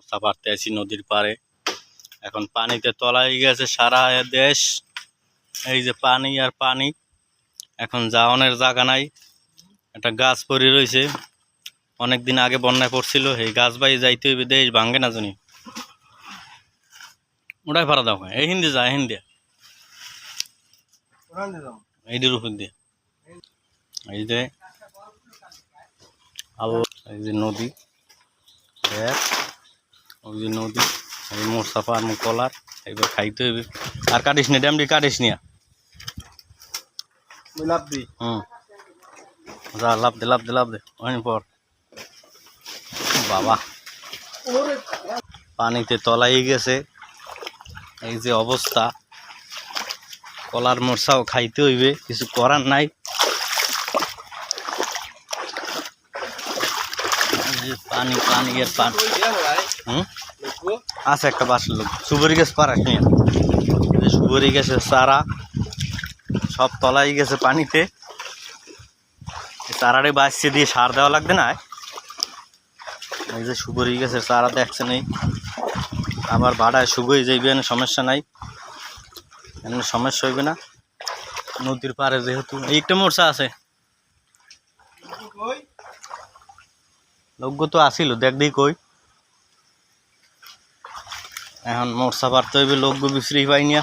রাস্তা পারতে আছি নদীর পাড়ে। এখন পানিতে তলাই গেছে সারা দেশ। এই যে পানি আর পানি, এখন যাওয়ানোর জায়গা নাই। একটা গাছ পড়ে রয়েছে অনেক দিন আগে বন্যায় পড়ছিল, এই গাছ বাই যাইতে হইবে, দেশ ভাঙ্গে না জানি। ওটাই ভাড়া দাও, এই হিন্দি যা উপর দিয়ে। এই যে এই যে নদী। ওই যে নদী এই মোর সাফা আর কলার এবার খাইতে হইবে। আর কাটিস নি ড্যামডি কাটিস নিয়া হুম। যা লাভ দে লাভ দে লাভ দে। অনেক পর। বাবা। পানিতে তলাই গেছে। এই যে অবস্থা। কলার মোরসাও খাইতে হইবে কিছু করার নাই এই যে পানি পানি এর পানি। হুম? আছে একটা বাসের লোক। সুবরি গাছ পারা নিয়ে এই যে সুবরি গাছের চারা সব তলাই গেছে পানিতে। চারারে বাঁচছে দিয়ে সার দেওয়া লাগবে না। এই যে সুবরি গাছের চারা দেখছে নেই আবার ভাড়ায় শুকোই যাইবে না সমস্যা নাই। এমনি সমস্যা হইবে না। নদীর পাড়ে যেহেতু এই একটা মোর্চা আছে। লোক তো আসিল দেখ দিই কই। এখন মোর্চা পারতে হইবে লোক বিশ্রী পাই নিয়া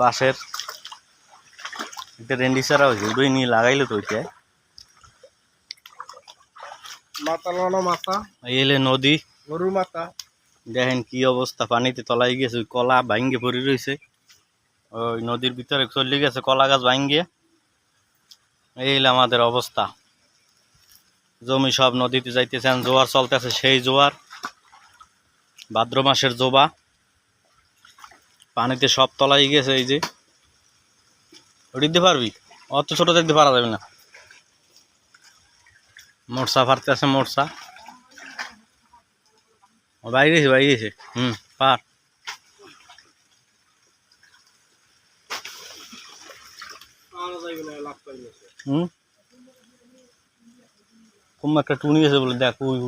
বাঁশের একটা রেন্ডি সারা হয়েছে নিয়ে লাগাইলো তো এলে নদী। গরুর মাথা দেখেন কি অবস্থা পানিতে তলাই গেছে ওই কলা ভাঙ্গে পড়ে রয়েছে। ওই নদীর ভিতরে চলে গেছে কলা গাছ ভাঙ্গে। এই হলো আমাদের অবস্থা। জমি সব নদীতে যাইতেছেন জোয়ার চলতেছে সেই জোয়ার। ভাদ্র মাসের জোবা। পানিতে সব তলাই গেছে এই যে। দিতে পারবি? অত ছোট দেখতে পারা যাবে না। মোরসা ফারতে আছে মোরসা। বাইরে গেছে বাইরে গেছে হুম পার। হুম? কোন একটা টুনি গেছে বলে দেখ ওই।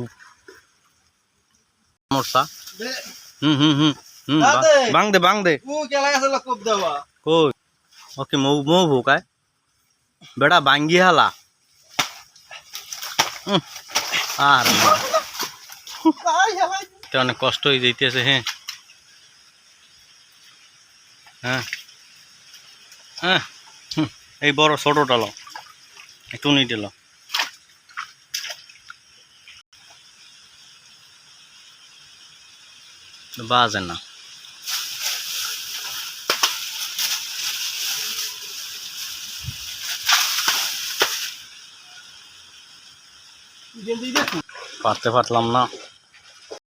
মোরসা হুম হুম হুম হুম বাং দে বাং দে। কই? ওকে মৌ মৌ ভোকায়। বেটা বাঙ্গি হালা। আর। অনেক কষ্ট হয়ে যাইতেছে হ্যাঁ। হ্যাঁ। হ্যাঁ এই বড় ছোটটা লো। একটু নিটে লো। বাজে না। পারতে পারলাম না।